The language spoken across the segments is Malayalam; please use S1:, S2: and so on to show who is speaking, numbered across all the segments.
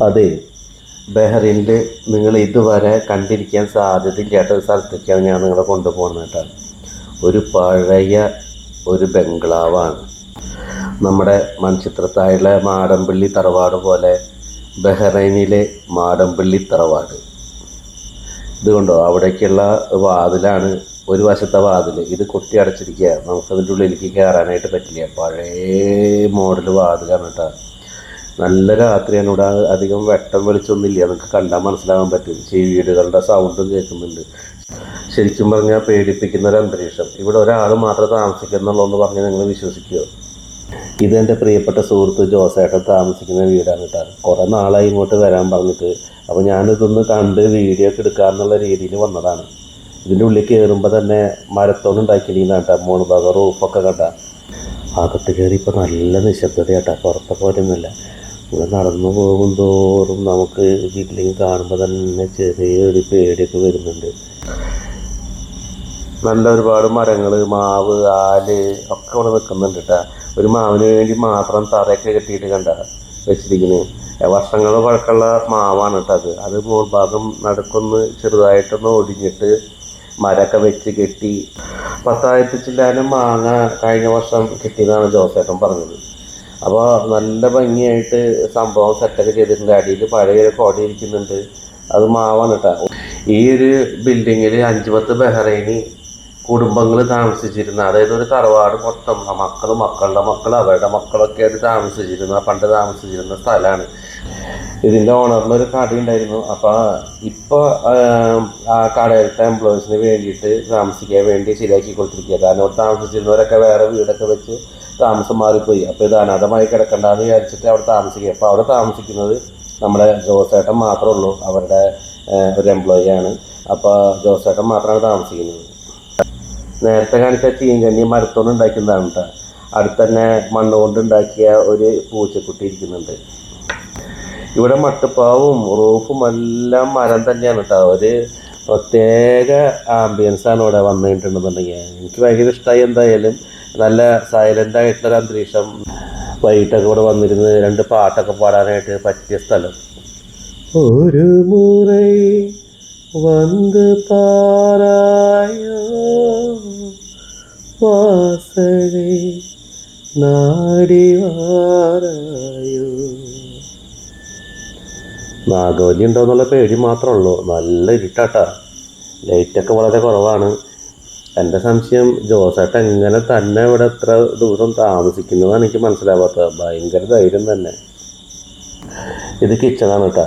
S1: അതെ. ബഹ്റിനിൽ നിങ്ങൾ ഇതുവരെ കണ്ടിരിക്കാൻ സാധ്യതയില്ലാത്ത ഒരു സ്ഥലത്തേക്കാണ് ഞാൻ നിങ്ങളെ കൊണ്ടുപോകുന്നത് കേട്ടോ? ഒരു പഴയ ഒരു ബംഗ്ലാവാണ്. നമ്മുടെ മൺചിത്രത്തായുള്ള മാടമ്പള്ളി തറവാട് പോലെ ബഹ്റൈനിലെ മാടമ്പള്ളി തറവാട്. ഇതുകൊണ്ടോ അവിടേക്കുള്ള വാതിലാണ് ഒരു വശത്തെ വാതിൽ ഇത് കൊട്ടി അടച്ചിരിക്കുക നമുക്കതിന്റെ ഉള്ളിലേക്ക് കയറാനായിട്ട് പറ്റില്ല. പഴയ മോഡൽ വാതിലാണ് കേട്ടോ. നല്ല രാത്രിയാണ്. ഇവിടെ അധികം വെട്ടം വെളിച്ചൊന്നുമില്ല. നമുക്ക് കണ്ടാൽ മനസ്സിലാകാൻ പറ്റും. ചെവിടുകളുടെ സൗണ്ടും കേൾക്കുന്നുണ്ട്. ശരിക്കും പറഞ്ഞാൽ പേടിപ്പിക്കുന്ന ഒരു അന്തരീക്ഷം. ഇവിടെ ഒരാൾ മാത്രം താമസിക്കുന്നുള്ളൂ എന്ന് പറഞ്ഞാൽ നിങ്ങൾ വിശ്വസിക്കുമോ ഇത് എന്റെ പ്രിയപ്പെട്ട സുഹൃത്ത് ജോസേട്ടൻ താമസിക്കുന്ന വീടാണ് കേട്ടോ. കുറേ നാളായി ഇങ്ങോട്ട് വരാൻ പറഞ്ഞിട്ട്. അപ്പോൾ ഞാനിതൊന്ന് കണ്ട് വീഡിയോ ഒക്കെ എടുക്കാമെന്നുള്ള രീതിയിൽ വന്നതാണ്. ഇതിന്റെ ഉള്ളിൽ കയറുമ്പോൾ തന്നെ മരത്തോട് ഉണ്ടാക്കിയിരിക്കുന്ന കേട്ടോ. മോണ് ഭാഗം റൂഫൊക്കെ കണ്ട. അകത്ത് കയറി ഇപ്പോൾ നല്ല നിശബ്ദത കേട്ടോ. പുറത്തൊക്കെ പോലൊന്നുമില്ല ഇവിടെ നടന്നു പോകും തോറും നമുക്ക് വീട്ടിലേക്ക് കാണുമ്പോൾ തന്നെ ചെറിയൊരു പേടിയൊക്കെ വരുന്നുണ്ട്. നല്ല ഒരുപാട് മരങ്ങൾ മാവ് ആൽ ഒക്കെ അവിടെ നിൽക്കുന്നുണ്ട് കേട്ടോ ഒരു മാവിന് വേണ്ടി മാത്രം തറയൊക്കെ കെട്ടിയിട്ട് കണ്ട വെച്ചിരിക്കുന്നത് വർഷങ്ങൾ പഴക്കമുള്ള മാവാണ് കേട്ടോ അത്. അത് മോൾ ഭാഗം നടുക്കൊന്ന് ചെറുതായിട്ടൊന്ന് ഒടിഞ്ഞിട്ട് മരമൊക്കെ വെച്ച് കെട്ടി. പത്തായിരത്തി ചില്ലാനും മാങ്ങ കഴിഞ്ഞ വർഷം കിട്ടിയതാണ് ജോസേട്ടൻ പറഞ്ഞത്. അപ്പോൾ നല്ല ഭംഗിയായിട്ട് സംഭവം സെറ്റൊക്കെ ചെയ്തിട്ടുണ്ട്. അടിയിൽ പഴയ ഒരു കോടി ഇരിക്കുന്നുണ്ട്. അത് മാവാണ് കേട്ടോ ഈ ഒരു ബിൽഡിങ്ങിൽ അഞ്ച് പത്ത് ബഹ്റൈനി കുടുംബങ്ങൾ താമസിച്ചിരുന്ന. അതായത് ഒരു തറവാട് മൊത്തം മക്കൾ മക്കളുടെ മക്കൾ അവരുടെ മക്കളൊക്കെ ആയിട്ട് താമസിച്ചിരുന്ന. പണ്ട് താമസിച്ചിരുന്ന സ്ഥലമാണ് ഇതിന്റെ ഓണറിന് ഒരു കട ഉണ്ടായിരുന്നു. അപ്പോൾ ഇപ്പോൾ ആ കടയിലത്തെ എംപ്ലോയീസിന് വേണ്ടിയിട്ട് താമസിക്കാൻ വേണ്ടി ശരിയാക്കി കൊടുത്തിരിക്കുക കാരണം അവിടെ താമസിച്ചിരുന്നവരൊക്കെ വേറെ വീടൊക്കെ വെച്ച് താമസം മാറിപ്പോയി. അപ്പോൾ ഇത് അനാഥമായി കിടക്കണ്ടെന്ന് വിചാരിച്ചിട്ട് അവിടെ താമസിക്കുക. അപ്പോൾ അവിടെ താമസിക്കുന്നത് നമ്മുടെ ജോസേട്ടൻ മാത്രമേ ഉള്ളൂ. അവരുടെ ഒരു എംപ്ലോയി ആണ്. അപ്പോൾ ജോസേട്ടൻ മാത്രമാണ് താമസിക്കുന്നത്. നേരത്തെ കാണിച്ച ചീങ്കണ്ണി മരത്തോണ്ട് ഉണ്ടാക്കുന്നതാണ് കേട്ടോ. അടുത്ത് തന്നെ മണ്ണ് കൊണ്ട് ഉണ്ടാക്കിയ ഒരു പൂച്ചക്കുട്ടി ഇരിക്കുന്നുണ്ട്. ഇവിടെ മട്ടുപ്പാവും റൂഫും എല്ലാം മരം തന്നെയാണ് കേട്ടോ. ഒരു പ്രത്യേക ആംബിയൻസാണ് ഇവിടെ വന്നിട്ടുണ്ടെന്നുണ്ടെങ്കിൽ. എനിക്ക് ഭയങ്കര ഇഷ്ടമായി എന്തായാലും. നല്ല സൈലന്റ് ആയിട്ടുള്ളൊരു അന്തരീക്ഷം. വൈകിട്ടൊക്കെ ഇവിടെ വന്നിരുന്ന് രണ്ട് പാട്ടൊക്കെ പാടാനായിട്ട് പറ്റിയ സ്ഥലം. ഒരു മുറൈ വന്ന് പാരായോ വാസനെ നാടിവാരായോ നാഗവല്ലി ഉണ്ടോന്നുള്ള പേടി മാത്രമേ ഉള്ളൂ. നല്ല ഇരുട്ടാട്ടാ. ലൈറ്റൊക്കെ വളരെ കുറവാണ്. എന്റെ സംശയം ജോസേട്ട എങ്ങനെ തന്നെ ഇവിടെ എത്ര ദിവസം താമസിക്കുന്നതാണ് എനിക്ക് മനസ്സിലാവാത്തത്. ഭയങ്കര ധൈര്യം തന്നെ. ഇത് കിച്ചണാണ് കേട്ടോ.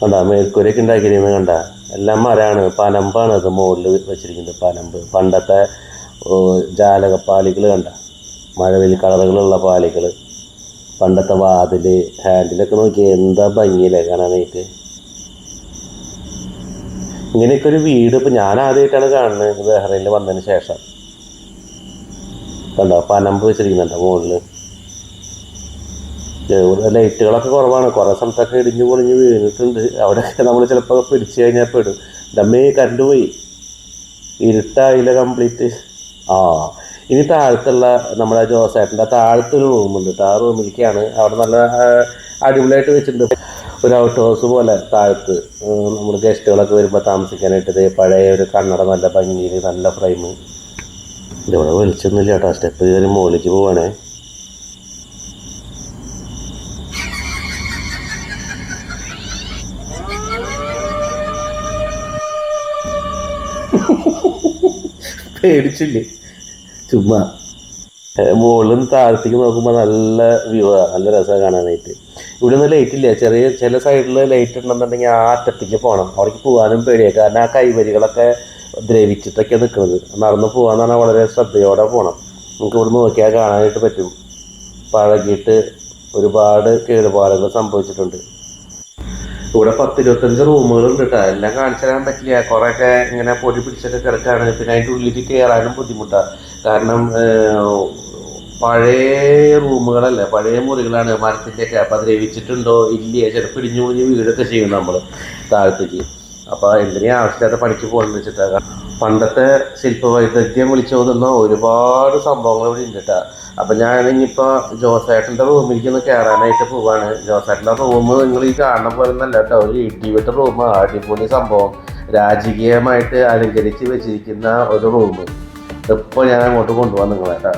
S1: കണ്ട മേൽക്കൂരയൊക്കെ ഉണ്ടാക്കിയിരിക്കുന്നത് കണ്ട. എല്ലാം മരമാണ് പനമ്പാണ് അത് മുകളിൽ വെച്ചിരിക്കുന്നത് പനമ്പ്. പണ്ടത്തെ ജാലകപ്പാലികൾ കണ്ട. മഴവിൽ കളറുകളുള്ള പാലികൾ പണ്ടത്തെ വാതിൽ ഹാൻഡിലൊക്കെ നോക്കി എന്താ ഭംഗിയില്ലേ കാണാനായിട്ട്. ഇങ്ങനെയൊക്കെ ഒരു വീട് ഇപ്പം ഞാൻ ആദ്യമായിട്ടാണ് കാണുന്നത് ബഹ്റൈനിൽ വന്നതിന് ശേഷം. കണ്ടോ? പനമ്പ് വെച്ചിരിക്കുന്നുണ്ടോ മുകളിൽ ഇവിടെ ലൈറ്റുകളൊക്കെ കുറവാണ്. കുറേ സ്ഥലത്തൊക്കെ ഇടിഞ്ഞു പൊളിഞ്ഞ് വീണിട്ടുണ്ട്. അവിടെയൊക്കെ നമ്മൾ ചിലപ്പോൾ പിടിച്ചു കഴിഞ്ഞാൽ പെടും. ഡമ്മേ കറണ്ട് പോയി. ഇരുട്ടായില്ല കംപ്ലീറ്റ് ആ ഇനി താഴത്തുള്ള നമ്മുടെ ജോസേട്ടന്റെ താഴത്തൊരു റൂമുണ്ട് ആ റൂമിലേക്കാണ് അവിടെ നല്ല അടിപൊളിയായിട്ട് വെച്ചിട്ടുണ്ട്. ഒരു ഔട്ട് ഹൗസ് പോലെ താഴത്ത് നമ്മൾ ഗസ്റ്റുകളൊക്കെ വരുമ്പോൾ താമസിക്കാനായിട്ട് ഇതേ പഴയ ഒരു കണ്ണട നല്ല ഭംഗിയിൽ നല്ല ഫ്രെയിം ഇതിവിടെ വെളിച്ചൊന്നുമില്ല കേട്ടോ. സ്റ്റെപ്പ് കയറി മുകളിലേക്ക് പോവാണേ. പേടിച്ചില്ലേ? ചുമ്മാ. മുകളിൽ താഴത്തേക്ക് നോക്കുമ്പോൾ നല്ല വ്യൂ നല്ല രസമാണ് കാണാനായിട്ട്. ഇവിടെ ലൈറ്റ് ഇല്ല? ചെറിയ ചില സൈഡിൽ ലൈറ്റ് ഉണ്ടെന്നുണ്ടെങ്കിൽ ആ അറ്റത്തേക്ക് പോകണം അവിടേക്ക് പോകാനും പേടിയാണ് കാരണം ആ കൈവരികളൊക്കെ ദ്രവിച്ചിട്ടൊക്കെ നിൽക്കുന്നത് നടന്ന് പോകാന്ന് പറഞ്ഞാൽ വളരെ ശ്രദ്ധയോടെ പോകണം നമുക്ക് ഇവിടെ നോക്കിയാൽ കാണാനായിട്ട് പറ്റും. പഴകിയിട്ട് ഒരുപാട് കേടുപാടുകൾ സംഭവിച്ചിട്ടുണ്ട്. ഇവിടെ പത്ത് ഇരുപത്തഞ്ച് റൂമുകളുണ്ട് കേട്ടോ എല്ലാം കാണിച്ചു തരാൻ പറ്റില്ല. കുറേയൊക്കെ ഇങ്ങനെ പൊടി പിടിച്ചൊക്കെ കിടക്കുകയാണ് പിന്നെ അതിന്റെ ഉള്ളിലേക്ക് കയറാനും ബുദ്ധിമുട്ടാണ് കാരണം പഴയ റൂമുകളല്ലേ പഴയ മുറികളാണ്. മരത്തിന്റെയൊക്കെ അപ്പം അത് രവിച്ചിട്ടുണ്ടോ ഇല്ലേ ചിലപ്പോൾ ഇടിഞ്ഞു പൊളിഞ്ഞ് വീടൊക്കെ ചെയ്യും നമ്മൾ താഴത്തേക്ക്. അപ്പോൾ എന്തിനാ ആവശ്യമില്ലാത്ത പണിക്ക് പോകണമെന്ന് വെച്ചിട്ടാ. പണ്ടത്തെ ശില്പവൈദഗ്ധ്യം വിളിച്ചോതുന്ന ഒരുപാട് സംഭവങ്ങൾ ഇവിടെ ഉണ്ട് കേട്ടോ അപ്പം ഞാൻ ഇനിയിപ്പോൾ ജോസേട്ടന്റെ റൂമിലേക്ക് ഒന്ന് കയറാനായിട്ട് പോവാണ്. ജോസേട്ടന്റെ റൂം നിങ്ങൾ ഈ കാണുന്ന പോലെ കേട്ടോ ഒരു ഇടിവിട്ട റൂം അടിപൊളി സംഭവം. രാജകീയമായിട്ട് അലങ്കരിച്ച് വെച്ചിരിക്കുന്ന ഒരു റൂം ഇപ്പോൾ ഞാൻ അങ്ങോട്ട് കൊണ്ടുപോകാൻ നിങ്ങളെ കേട്ടോ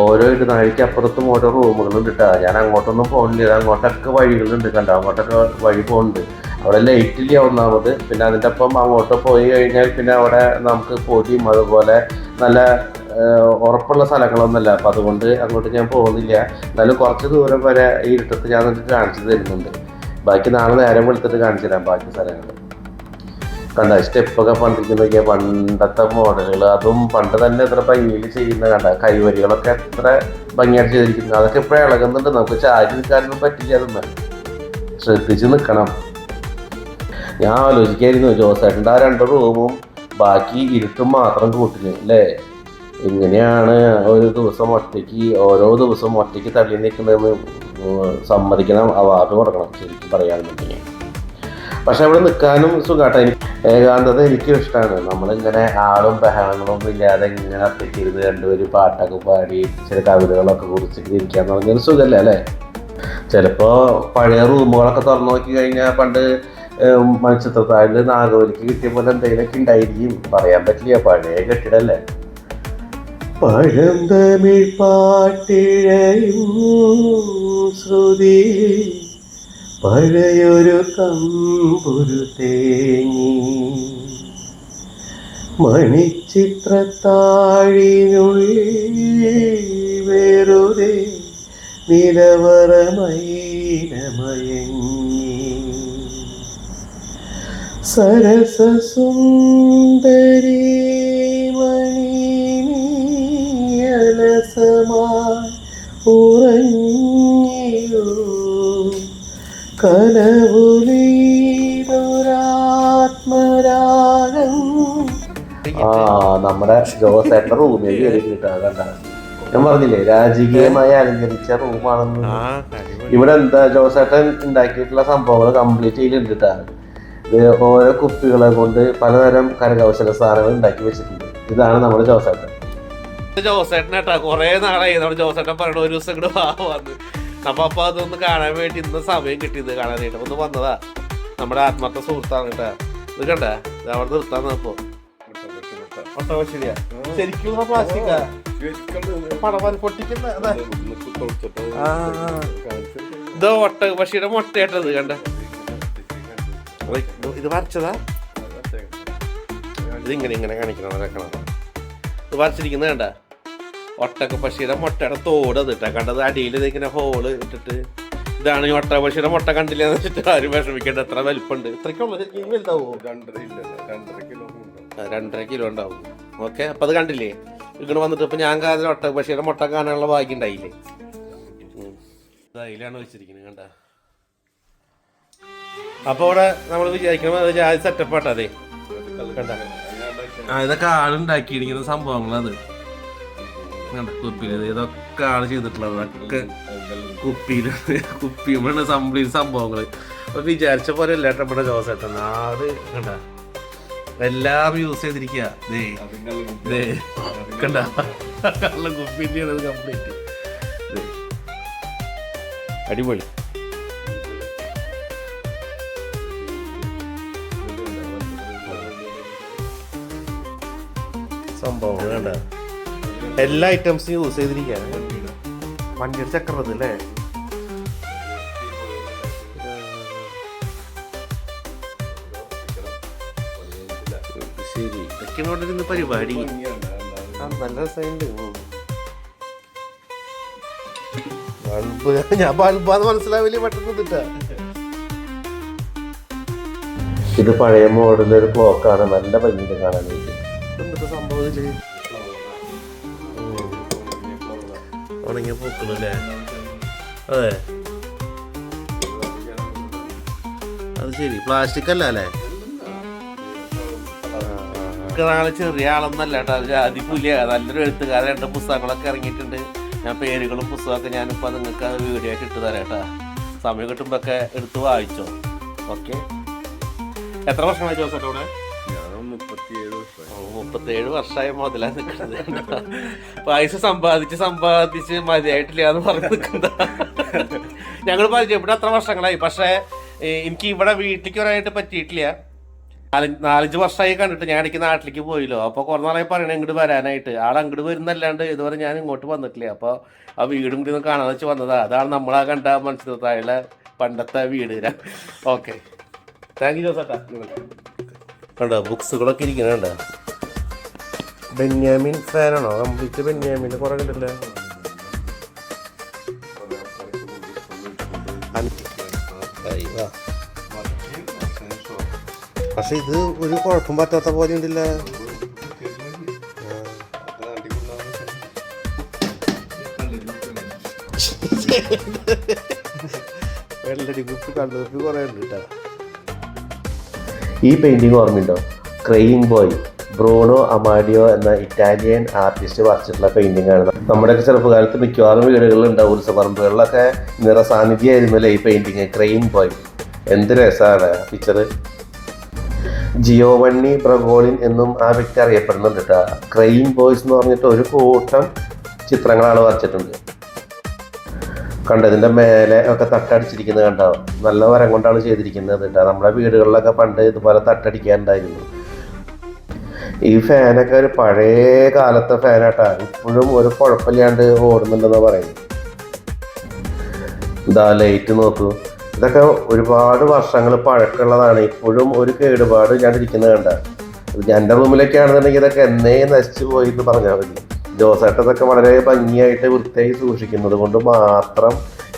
S1: ഓരോ ഇടനാഴിക്ക് അപ്പുറത്തും ഓരോ റൂമുകളുണ്ട് കേട്ടോ ഞാൻ അങ്ങോട്ടൊന്നും പോകുന്നില്ല അങ്ങോട്ടൊക്കെ വഴികളുണ്ട് കണ്ടോ? അങ്ങോട്ടൊക്കെ വഴി പോകുന്നുണ്ട് അവിടെ ലൈറ്റില്ല ഒന്നാമത്. പിന്നെ അതിന്റെ ഒപ്പം അങ്ങോട്ട് പോയി കഴിഞ്ഞാൽ പിന്നെ അവിടെ നമുക്ക് പൊടിയും അതുപോലെ നല്ല ഉറപ്പുള്ള സ്ഥലങ്ങളൊന്നുമല്ല. അപ്പം അതുകൊണ്ട് അങ്ങോട്ട് ഞാൻ പോകുന്നില്ല. എന്നാലും കുറച്ച് ദൂരം വരെ ഈ ഇരുട്ടത്ത് ഞാൻ നിങ്ങൾക്ക് കാണിച്ചു തരുന്നുണ്ട്. ബാക്കി നാളെ നേരം വെളുത്തിട്ട് കാണിച്ചു തരാം ബാക്കി സ്ഥലങ്ങൾ കണ്ട? സ്റ്റെപ്പൊക്കെ പണ്ടിരിക്കുന്ന പണ്ടത്തെ മോഡലുകൾ അതും പണ്ട് തന്നെ എത്ര ഭംഗിയിൽ ചെയ്യുന്ന കണ്ട? കൈവരികളൊക്കെ എത്ര ഭംഗിയായിട്ട് ചെയ്തിരിക്കുന്നു. അതൊക്കെ ഇപ്പോഴും ഇളകുന്നുണ്ട്. നമുക്ക് ചാരി നിൽക്കാനൊന്നും പറ്റില്ല അതൊന്ന്. ശ്രദ്ധിച്ച് നിൽക്കണം. ഞാൻ ആലോചിക്കായിരുന്നു ജോസേട്ടന്റെ ആ രണ്ട് റൂമും ബാക്കി ഇരുട്ടും മാത്രം കൂട്ടിന് അല്ലേ? ഇങ്ങനെയാണ് ഒരു ദിവസം ഒറ്റയ്ക്ക് ഓരോ ദിവസവും ഒറ്റയ്ക്ക് തള്ളി നിൽക്കുന്നതെന്ന് സമ്മതിക്കണം. അവാർഡ് കൊടുക്കണം ശരിക്കും പറയുകയാണെന്നുണ്ടെങ്കിൽ പക്ഷെ അവിടെ നിൽക്കാനും സുഖമാട്ടോ എനിക്ക് ഏകാന്തത എനിക്കും ഇഷ്ടമാണ് നമ്മളിങ്ങനെ ആളും ബഹളങ്ങളും ഒന്നും ഇല്ലാതെ ഇങ്ങനെ ഒറ്റയ്ക്ക് ഇരുന്ന് രണ്ടുപേരും പാട്ടൊക്കെ പാടി ചില കവിതകളൊക്കെ കുറിച്ചിട്ട് ഇരിക്കാന്ന് പറഞ്ഞൊരു സുഖമല്ലേ അല്ലേ? ചിലപ്പോൾ പഴയ റൂമുകളൊക്കെ തുറന്നു നോക്കി കഴിഞ്ഞാൽ പണ്ട് മണിച്ചിത്രത്താഴിൽ നാഗവലിക്ക് കിട്ടിയ പോലെ എന്തെങ്കിലുമൊക്കെ ഉണ്ടായിരിക്കും. പറയാൻ പറ്റില്ല പഴയ കെട്ടിടല്ലേ. പഴന്തമിഴ് പാട്ടിഴയും ശ്രുതി. പഴയൊരു കമ്പുരു തേങ്ങി. മണിച്ചിത്രത്താഴിനുള്ളിൽ വേറൊരു നിലവറമൈനമയങ്ങി സരസസുന്ദരി മണിയലസമായി ഉറങ്ങിയോ കനവുലീതൊരാത്മരാഗം ആ നമ്മുടെ ജോസേട്ട റൂമിൽ കയറി കിട്ടാ ഞാൻ പറഞ്ഞില്ലേ രാജകീയമായി അലങ്കരിച്ച റൂമാണെന്ന്. ഇവിടെ എന്താ ജോസേട്ടൻ ഉണ്ടാക്കിയിട്ടുള്ള സംഭവങ്ങൾ കംപ്ലീറ്റ് ചെയ്തിട്ടാണ് കേട്ടാ. ഇത് ഓരോ കുപ്പികളെ കൊണ്ട് പലതരം കരകൗശല സാധനങ്ങൾ ഉണ്ടാക്കി വെച്ചിട്ടുണ്ട്. ഇതാണ് നമ്മുടെ ജോസേട്ടൻ
S2: ജോസേട്ടനേട്ടാ കൊറേ നാളായി. നമ്മുടെ ജോസേട്ടൻ പറയണ ഒരു ദിവസം ഇങ്ങോട്ട് വാ വന്ന്. അപ്പൊ അപ്പൊ അതൊന്ന് കാണാൻ വേണ്ടി ഇന്ന് സമയം കിട്ടിയത് കാണാനായിട്ട് ഒന്ന് വന്നതാ. നമ്മുടെ ആത്മാർത്ഥ സുഹൃത്താണ് കേട്ടാ. ഇത് കണ്ട? അവിടെ നിർത്താൻ നോക്കോ ശരിക്കും പ്ലാസ്റ്റിക്കാ പടവാൻ പൊട്ടിക്കുന്ന ഒട്ടക പക്ഷിയുടെ മുട്ടയിട്ടത് കണ്ട? ഇത് വരച്ചതാ? ഇത് ഇങ്ങനെ കാണിക്കണം ഇത് വരച്ചിരിക്കുന്നത് കണ്ട? ഒട്ടക പക്ഷിയുടെ മുട്ടയുടെ തോട് അത് ഇട്ടാ കണ്ടത് അടിയിൽ ഇതിങ്ങനെ ഹോൾ ഇട്ടിട്ട് ഇതാണ് ഈ ഒട്ടക പക്ഷിയുടെ മുട്ട കണ്ടില്ല എന്ന് വെച്ചിട്ട് ആരും വിഷമിക്കേണ്ട. എത്ര വലിപ്പുണ്ട്. ഇത്രയ്ക്കുള്ള ശരിക്കും വലുതാവോ? ആ, രണ്ടര കിലോ ഉണ്ടാവും. ഓക്കെ അപ്പൊ അത് കണ്ടില്ലേ? ഇങ്ങനെ വന്നിട്ട് ഇപ്പൊ ഞാൻ കാതിൽ ഒട്ടക പക്ഷിയുടെ മുട്ട കാണാനുള്ള ഭാഗ്യം ഉണ്ടായില്ലേ? അതിലാണ് വെച്ചിരിക്കുന്നത് കണ്ട. അപ്പൊ ഇവിടെ നമ്മൾ വിചാരിക്കണം ജാതി സെറ്റപ്പ് ആട്ടോ അതെ. കണ്ട. ആ ഇതൊക്കെ ആളുണ്ടാക്കിയിരിക്കുന്ന സംഭവങ്ങളാണ് അത്. കുപ്പിയിൽ ഇതൊക്കെ ആണ് ചെയ്തിട്ടുള്ളത്. അതൊക്കെ കുപ്പിയിൽ കുപ്പിയുമാണ് സംഭവം സംഭവങ്ങൾ അപ്പൊ വിചാരിച്ച പോലെ അല്ല കേട്ടോ നമ്മുടെ ജോസേട്ടൻ നാട് കണ്ട. എല്ലാം യൂസ് ചെയ്തിരിക്കുക കണ്ട? കള്ള ഇത് കംപ്ലീറ്റ് അടിപൊളി. സംഭവം കണ്ട? എല്ലാ ഐറ്റംസും യൂസ് ചെയ്തിരിക്കുകയാണ്. വണ്ടിയുടെ ചക്രം അല്ലേ? ശരി ഇതൊക്കെയാണ് ഇവിടെ ഇരുന്ന് പരിപാടി. ആ, നല്ല രസമുണ്ട് ബൾബ്. ഞാൻ ബൾബാന്ന് മനസ്സിലാവില്ല പെട്ടെന്ന് ഇതിട്ടാ.
S1: ഇത് പഴയ മോഡൽ ഒരു ക്ലോക്കാണ് നല്ല ഭംഗിയിൽ വേണ്ടി
S2: എന്തൊക്കെ സംഭവം ഉണങ്ങിയ പൂക്കളും അല്ലേ അതെ. അത് ശരി. പ്ലാസ്റ്റിക് അല്ല അല്ലേ? നാളെ ചെറിയ ആളൊന്നല്ല കേട്ടോ. ജാതി പുലിയ. നല്ലൊരു എഴുത്തുകാരൻ രണ്ട് പുസ്തകങ്ങളൊക്കെ ഇറങ്ങിയിട്ടുണ്ട്. ഞാൻ പേരുകളും പുസ്തകമൊക്കെ ഞാനിപ്പോൾ നിങ്ങൾക്ക് അത് വീഡിയോ ആയിട്ട് ഇട്ട് തരാം കേട്ടോ. സമയം കിട്ടുമ്പോഴൊക്കെ എടുത്ത് വായിച്ചോ. ഓക്കെ എത്ര വർഷമായി ഇവിടെ
S3: ഞാൻ മുപ്പത്തിയേഴ് വർഷമായി.
S2: മുതലാ നിൽക്കുന്നത് പൈസ സമ്പാദിച്ച് സമ്പാദിച്ച് മതിയായിട്ടില്ല എന്ന് പറഞ്ഞ് നിൽക്കുന്ന ഞങ്ങൾ പരിചയപ്പെട്ട് അത്ര വർഷങ്ങളായി. പക്ഷേ എനിക്ക് ഇവിടെ വീട്ടിലേക്ക് വരാനായിട്ട് പറ്റിയിട്ടില്ല. നാലഞ്ച് വർഷമായി കണ്ടിട്ട് ഞാൻ ഇടയ്ക്ക് നാട്ടിലേക്ക് പോയില്ലോ. അപ്പോൾ കുറേ നാളായി പറയണേ ഇങ്ങോട്ട് വരാനായിട്ട്. ആൾ അങ്ങോട്ട് വരുന്നല്ലാണ്ട് ഇതുവരെ ഞാൻ ഇങ്ങോട്ട് വന്നിട്ടില്ല. അപ്പോൾ ആ വീടും കൂടി ഒന്ന് കാണാൻ വെച്ച് വന്നതാ. അതാണ് നമ്മളാ കണ്ട മനസ്സിലായുള്ള പണ്ടത്തെ വീട്. ഓക്കെ. താങ്ക് യു ജോസേട്ടാ. കണ്ടോ ബുക്സുകളൊക്കെ ഇരിക്കുന്നുണ്ട് ബെന്യാമിൻ ഫാനാണോ? കംപ്ലീറ്റ് ബെന്യാമിന്റെ കുറെ കണ്ടില്ല പക്ഷെ ഇത് ഒരു കുഴപ്പം പറ്റാത്ത പോലെ ഉണ്ടല്ല. വെള്ളടി കുപ്പി കണ്ണുപ്പി കുറേ ഉണ്ട് കേട്ടോ.
S1: ഈ പെയിന്റിങ് ഓർമ്മയുണ്ടോ? ക്രെയിൻ ബോയ് ബ്രൂണോ അമാഡിയോ എന്ന ഇറ്റാലിയൻ ആർട്ടിസ്റ്റ് വരച്ചിട്ടുള്ള പെയിന്റിംഗ് ആണ്. നമ്മുടെയൊക്കെ ചെറുപ്പകാലത്ത് മിക്കവാറും വീടുകളിൽ ഉണ്ടാവും ഉത്സവറമ്പുകളിലൊക്കെ നിറസാന്നിധ്യമായിരുന്നു അല്ലേ ഈ പെയിന്റിങ് ക്രെയിൻ ബോയ് എന്ത് രസമാണ് പിക്ചർ ജിയോവണ്ണി പ്രഗോളിൻ എന്നും ആ വ്യക്തി അറിയപ്പെടുന്നുണ്ട് കേട്ടോ. ക്രെയിൻ ബോയ്സ് എന്ന് പറഞ്ഞിട്ട് ഒരു കൂട്ടം ചിത്രങ്ങളാണ് വരച്ചിട്ടുണ്ട്. കണ്ടതിന്റെ മേലെ ഒക്കെ തട്ടടിച്ചിരിക്കുന്നത് കണ്ടോ? നല്ല വരം കൊണ്ടാണ് ചെയ്തിരിക്കുന്നത് കേട്ടോ. നമ്മുടെ വീടുകളിലൊക്കെ പണ്ട് ഇതുപോലെ തട്ടടിക്കാനുണ്ടായിരുന്നു. ഈ ഫാനൊക്കെ ഒരു പഴയ കാലത്തെ ഫാനാട്ടാ. ഇപ്പോഴും ഒരു കുഴപ്പമില്ലാണ്ട് ഓടുന്നുണ്ടെന്ന് പറയുന്നു ഇതാ ലൈറ്റ് നോക്കൂ. ഇതൊക്കെ ഒരുപാട് വർഷങ്ങൾ പഴക്കമുള്ളതാണ്. ഇപ്പോഴും ഒരു കേടുപാട് ഞാൻ ഇരിക്കുന്നത് കണ്ട എന്റെ റൂമിലൊക്കെ ആണെന്നുണ്ടെങ്കിൽ ഇതൊക്കെ എന്നേ നശിച്ചു പോയി എന്ന് പറഞ്ഞാൽ മതി. ജോസേട്ടതൊക്കെ വളരെ ഭംഗിയായിട്ട് വൃത്തിയായി സൂക്ഷിക്കുന്നത് കൊണ്ട് മാത്രം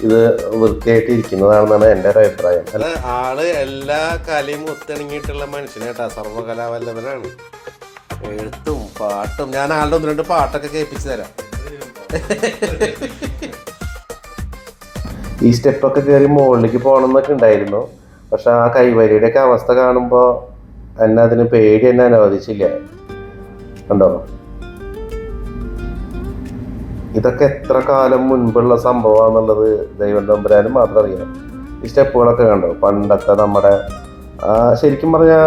S1: ഇത് വൃത്തിയായിട്ട് ഇരിക്കുന്നതാണെന്നാണ് എന്റെ ഒരു അഭിപ്രായം.
S2: അല്ല ആൾ എല്ലാ കലയും ഒത്തിണങ്ങിയിട്ടുള്ള മനുഷ്യനേട്ടാ സർവകലാവല്ലവനാണ് എഴുത്തും പാട്ടും. ഞാൻ ആളുടെ ഒന്ന് രണ്ട് പാട്ടൊക്കെ കേൾപ്പിച്ചു തരാം.
S1: ഈ സ്റ്റെപ്പൊക്കെ കയറി മുകളിലേക്ക് പോകണം എന്നൊക്കെ ഉണ്ടായിരുന്നു. പക്ഷെ ആ കൈവരിയുടെ ഒക്കെ അവസ്ഥ കാണുമ്പോൾ എന്നെ അതിന് പേടി എന്നെ അനുവദിച്ചില്ല. കണ്ടോ? ഇതൊക്കെ എത്ര കാലം മുൻപുള്ള സംഭവമാണെന്നുള്ളത് ദൈവം തമ്പുരാനും മാത്രം അറിയാം ഈ സ്റ്റെപ്പുകളൊക്കെ കണ്ടോ? പണ്ടത്തെ നമ്മുടെ ശരിക്കും പറഞ്ഞാൽ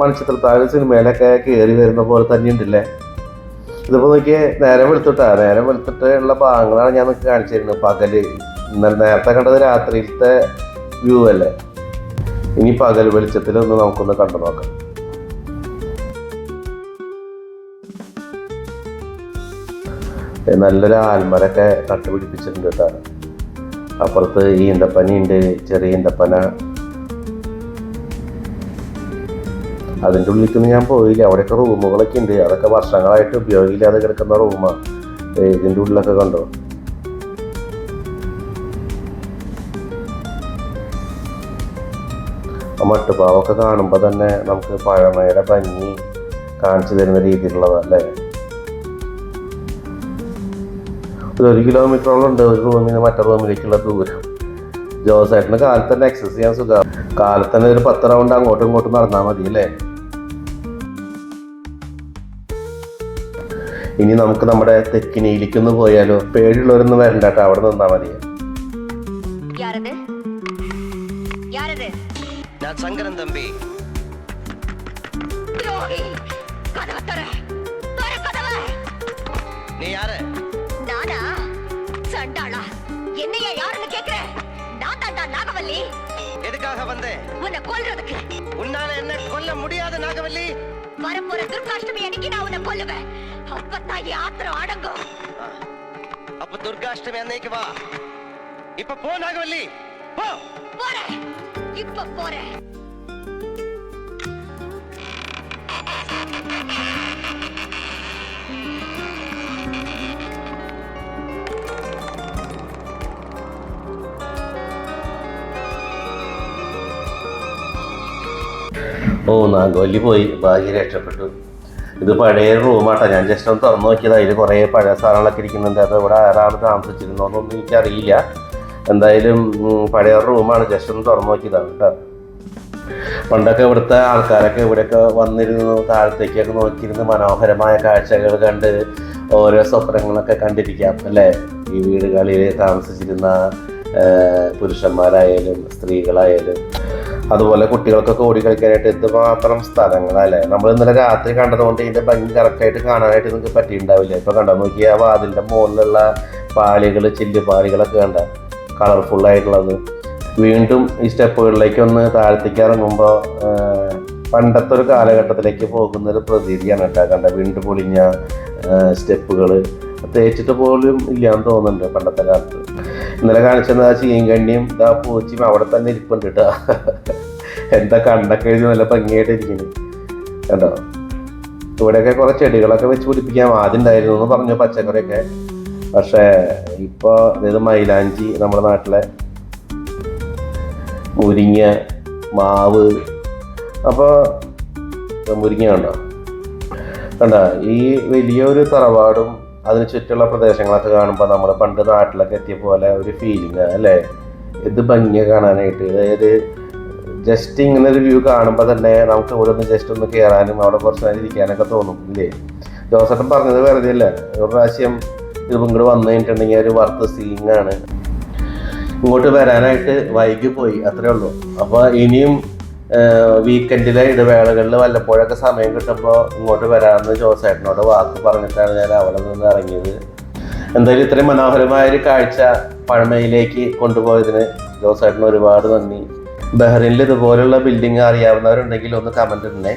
S1: മണിച്ചിത്രത്താഴ് സിനിമയിലൊക്കെ കയറി വരുന്ന പോലെ തന്നെ ഉണ്ടല്ലേ? ഇതിപ്പോൾ നോക്കിയേ നേരം വെളുത്തിട്ടാ. നേരം വെളുത്തിട്ട് ഉള്ള ഭാഗങ്ങളാണ് ഞാൻ നിങ്ങൾക്ക് കാണിച്ചു തരുന്നത്. പകൽ. ഇന്നലെ നേരത്തെ കണ്ടത് രാത്രിയിലത്തെ വ്യൂ അല്ലേ? ഇനി പകൽ വെളിച്ചത്തിലൊന്ന് നമുക്കൊന്ന് കണ്ടു നോക്കാം. നല്ലൊരു ആൽമരൊക്കെ നട്ടുപിടിപ്പിച്ചിട്ടുണ്ട് കേട്ടോ. അപ്പുറത്ത് ഉണ്ട് ചെറിയ ഈന്തപ്പന. അതിന്റെ ഉള്ളിലേക്കൊന്നും ഞാൻ പോയില്ല. അവിടെയൊക്കെ റൂമുകളൊക്കെ ഉണ്ട്. അതൊക്കെ വർഷങ്ങളായിട്ട് ഉപയോഗിക്കില്ലാതെ കിടക്കുന്ന റൂമാണ് ഇതിന്റെ ഉള്ളിലൊക്കെ കണ്ടോ? ആ മട്ടുപാവൊക്കെ കാണുമ്പോൾ തന്നെ നമുക്ക് പഴമയുടെ ഭംഗി കാണിച്ചു തരുന്ന രീതിയിലുള്ളതല്ലേ? ഒരു കിലോമീറ്ററോളം ഉണ്ട് ഒരു റൂമിൽ നിന്ന് മറ്റേ റൂമിലേക്കുള്ള ദൂരം. ജോസേട്ടന് കാലത്ത് തന്നെ എക്സസൈസ് ചെയ്യാൻ സുഖം കാലത്ത് തന്നെ ഒരു പത്ത് റൗണ്ട് അങ്ങോട്ടും ഇങ്ങോട്ടും നടന്നാൽ മതി അല്ലേ? ഇനി നമുക്ക് നമ്മുടെ തെക്കിനിയിലേക്കൊന്ന് പോയാലോ? പേടിയുള്ളവരൊന്നും വരണ്ട കേട്ടോ അവിടെ നിന്നാ മതി.
S4: നീ ആര് என்னைய யாருன்னு கேக்குற? நான் தாண்டா நாகவல்லி.
S5: எதுக்காக வந்தேன்?
S4: உன்னை கொல்றதுக்கு.
S5: உன்னால என்ன கொல்ல முடியாத நாகவல்லி.
S4: வரப்போற துர்காஷ்டமி அன்னைக்கு நான் உன்னை கொல்லுவேன். அப்பத்தான் என் ஆத்திரம் அடங்கும்.
S5: அப்ப துர்காஷ்டமி அன்னைக்கு வா. இப்ப போ நாகவல்லி. போ.
S4: போறேன். இப்ப போறேன்.
S1: ഓ നാഗോലി പോയി ഭാഗ്യ രക്ഷപ്പെട്ടു. ഇത് പഴയ റൂമാട്ടോ. ഞാൻ ജസ്റ്റ് ഒന്ന് തുറന്നു നോക്കിയത്. അതിൽ കുറേ പഴയ സാധനങ്ങളൊക്കെ ഇരിക്കുന്നുണ്ട്. അത് ഇവിടെ ആരാൾ താമസിച്ചിരുന്നോന്നൊന്നും എനിക്കറിയില്ല. എന്തായാലും പഴയ റൂമാണ്. ജസ്റ്റ് ഒന്ന് തുറന്നു നോക്കിയതാണ് കേട്ടോ. പണ്ടൊക്കെ ഇവിടുത്തെ ആൾക്കാരൊക്കെ ഇവിടെയൊക്കെ വന്നിരുന്നു. താഴത്തേക്കൊക്കെ നോക്കിയിരുന്ന് മനോഹരമായ കാഴ്ചകൾ കണ്ട് ഓരോ സ്വപ്നങ്ങളൊക്കെ കണ്ടിരിക്കാം അല്ലേ? ഈ വീടുകളിൽ താമസിച്ചിരുന്ന പുരുഷന്മാരായാലും സ്ത്രീകളായാലും. അതുപോലെ കുട്ടികൾക്കൊക്കെ ഓടി കളിക്കാനായിട്ട് എന്തുമാത്രം സ്ഥലങ്ങളല്ലേ? നമ്മൾ ഇന്നലെ രാത്രി കണ്ടതുകൊണ്ട് ഇതിന്റെ ഭംഗി കറക്റ്റായിട്ട് കാണാനായിട്ട് നിങ്ങൾക്ക് പറ്റിയിട്ടുണ്ടാവില്ല? ഇപ്പൊ കണ്ടോ? നോക്കിയാൽ ആ വാതിലിന്റെ മുകളിലുള്ള പാളികൾ ചില്ലുപാളികളൊക്കെ കണ്ട? കളർഫുൾ ആയിട്ടുള്ളത്. വീണ്ടും ഈ സ്റ്റെപ്പുകളിലേക്ക് ഒന്ന് താഴ്ത്തിക്ക് ഇറങ്ങുമ്പോൾ പണ്ടത്തെ ഒരു കാലഘട്ടത്തിലേക്ക് പോകുന്ന ഒരു പ്രതീതിയാണ് കേട്ടോ. കണ്ട? വീണ്ടും പൊളിഞ്ഞ സ്റ്റെപ്പുകൾ തേച്ചിട്ട് പോലും ഇല്ലാന്ന് തോന്നുന്നുണ്ട് പണ്ടത്തെ കാലത്ത്. ഇന്നലെ കാണിച്ചത് ആ ചീങ്കണ്ണിയും ഇതാ പൂച്ചയും അവിടെ തന്നെ ഇരിപ്പുണ്ട് കേട്ടോ. എന്താ കണ്ടൊക്കെ എഴുതി നല്ല ഭംഗിയായിട്ട് ഇരിക്കുന്നു. കേട്ടോ ഇവിടെയൊക്കെ കുറെ ചെടികളൊക്കെ വെച്ച് പിടിപ്പിക്കാൻ ആദ്യം ഉണ്ടായിരുന്നു എന്ന് പറഞ്ഞു പച്ചക്കറിയൊക്കെ. പക്ഷേ ഇപ്പോൾ അതായത് മൈലാഞ്ചി നമ്മുടെ നാട്ടിലെ മുരിങ്ങ മാവ് അപ്പോൾ മുരിങ്ങ കണ്ടോ? കണ്ട? ഈ വലിയൊരു തറവാടും അതിന് ചുറ്റുള്ള പ്രദേശങ്ങളൊക്കെ കാണുമ്പോൾ നമ്മൾ പണ്ട് നാട്ടിലൊക്കെ എത്തിയ പോലെ ഒരു ഫീലിംഗ് അല്ലേ? ഇത് ഭംഗിയെ കാണാനായിട്ട്. അതായത് ജസ്റ്റ് ഇങ്ങനെ ഒരു വ്യൂ കാണുമ്പോൾ തന്നെ നമുക്ക് ഇവിടെ ഒന്ന് ജസ്റ്റ് ഒന്ന് കയറാനും അവിടെ കുറച്ച് നേരം ഇരിക്കാനൊക്കെ തോന്നും ഇല്ലേ? ജോസഫൻ പറഞ്ഞത് വെറുതെ അല്ല ഒരു പ്രാവശ്യം ഇത് ഇങ്ങോട്ട് വന്നു കഴിഞ്ഞിട്ടുണ്ടെങ്കിൽ ഒരു വർത്ത് സീയിങ് ആണ്. ഇങ്ങോട്ട് വരാനായിട്ട് വൈകി പോയി അത്രേ ഉള്ളൂ. അപ്പോൾ ഇനിയും വീക്കെൻഡിലെ ഇടവേളകളിൽ വല്ലപ്പോഴൊക്കെ സമയം കിട്ടുമ്പോൾ ഇങ്ങോട്ട് വരാമെന്ന് ജോസേട്ടനോട് വാക്ക് പറഞ്ഞിട്ടാണ് ഞാൻ അവിടെ നിന്ന് ഇറങ്ങിയത്. എന്തായാലും ഇത്രയും മനോഹരമായ ഒരു കാഴ്ച പഴമയിലേക്ക് കൊണ്ടുപോയതിന് ജോസേട്ടന് ഒരുപാട് നന്ദി. ബഹ്റിനിൽ ഇതുപോലുള്ള ബിൽഡിംഗ് അറിയാവുന്നവരുണ്ടെങ്കിൽ ഒന്ന് കമന്റ് ഇടണേ.